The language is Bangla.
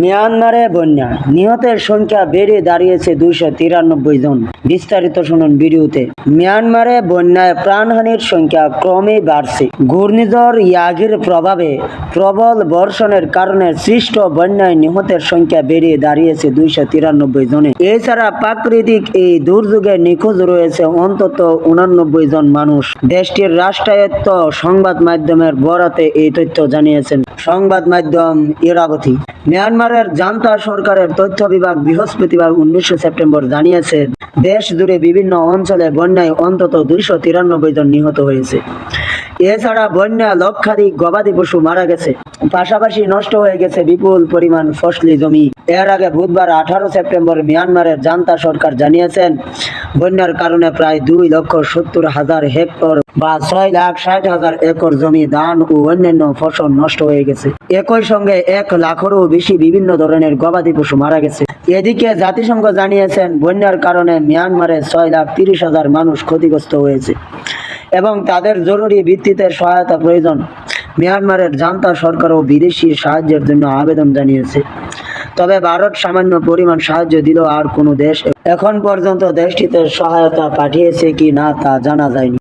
মিয়ানমারে বন্যা। নিহতের সংখ্যা বেড়ে দাঁড়িয়েছে দুইশো তিরানব্বই জন। বিস্তারিত শুনুন ভিডিওতে। মিয়ানমারে বন্যায় প্রাণহানির সংখ্যা ক্রমেই বাড়ছে। ঘূর্ণিঝড় ইয়াগির প্রভাবে প্রবল বর্ষণের কারণে সৃষ্ট বন্যায় নিহতের সংখ্যা বেড়ে দাঁড়িয়েছে দুইশো তিরানব্বই জনে। এছাড়া প্রাকৃতিক এই দুর্যোগে নিখোঁজ রয়েছে অন্তত উনানব্বই জন মানুষ। দেশটির রাষ্ট্রায়ত্ত সংবাদ মাধ্যমের বরাতে এই তথ্য জানিয়েছেন সংবাদ মাধ্যম ইরাবতী মিয়ানমারের জান্তা সরকারের তথ্য বিভাগ বৃহস্পতিবার উনিশে সেপ্টেম্বর জানিয়েছে, দেশ জুড়ে বিভিন্ন অঞ্চলে বন্যায় অন্তত দুইশো তিরানব্বই জন নিহত হয়েছে। এছাড়া বন্যা লক্ষাধিক গবাদি পশু মারা গেছে। পাশাপাশি নষ্ট হয়ে গেছে বিপুল পরিমাণ ফসলি জমি। এর আগে বুধবার আঠারো সেপ্টেম্বর মিয়ানমারের জান্তা সরকার জানিয়েছেন বন্যার কারণে প্রায় দুই লক্ষ সত্তর হাজার হেক্টর বা ছয় লাখ ষাট হাজার একর জমি ধান ও অন্যান্য ফসল নষ্ট হয়ে গেছে। একই সঙ্গে এক লাখেরও বেশি বিভিন্ন ধরনের গবাদি পশু মারা গেছে। এদিকে জাতিসংঘ জানিয়েছেন, বন্যার কারণে মিয়ানমারে ছয় লাখ তিরিশ হাজার মানুষ ক্ষতিগ্রস্ত হয়েছে এবং তাদের জরুরি ভিত্তিতে সহায়তা প্রয়োজন। মিয়ানমারের জান্তা সরকারও বিদেশি সাহায্যের জন্য আবেদন জানিয়েছে। তবে ভারত সামান্য পরিমাণ সাহায্য দিল আর কোনো দেশ এখন পর্যন্ত দেশটিতে সহায়তা পাঠিয়েছে কি না তা জানা যায়নি।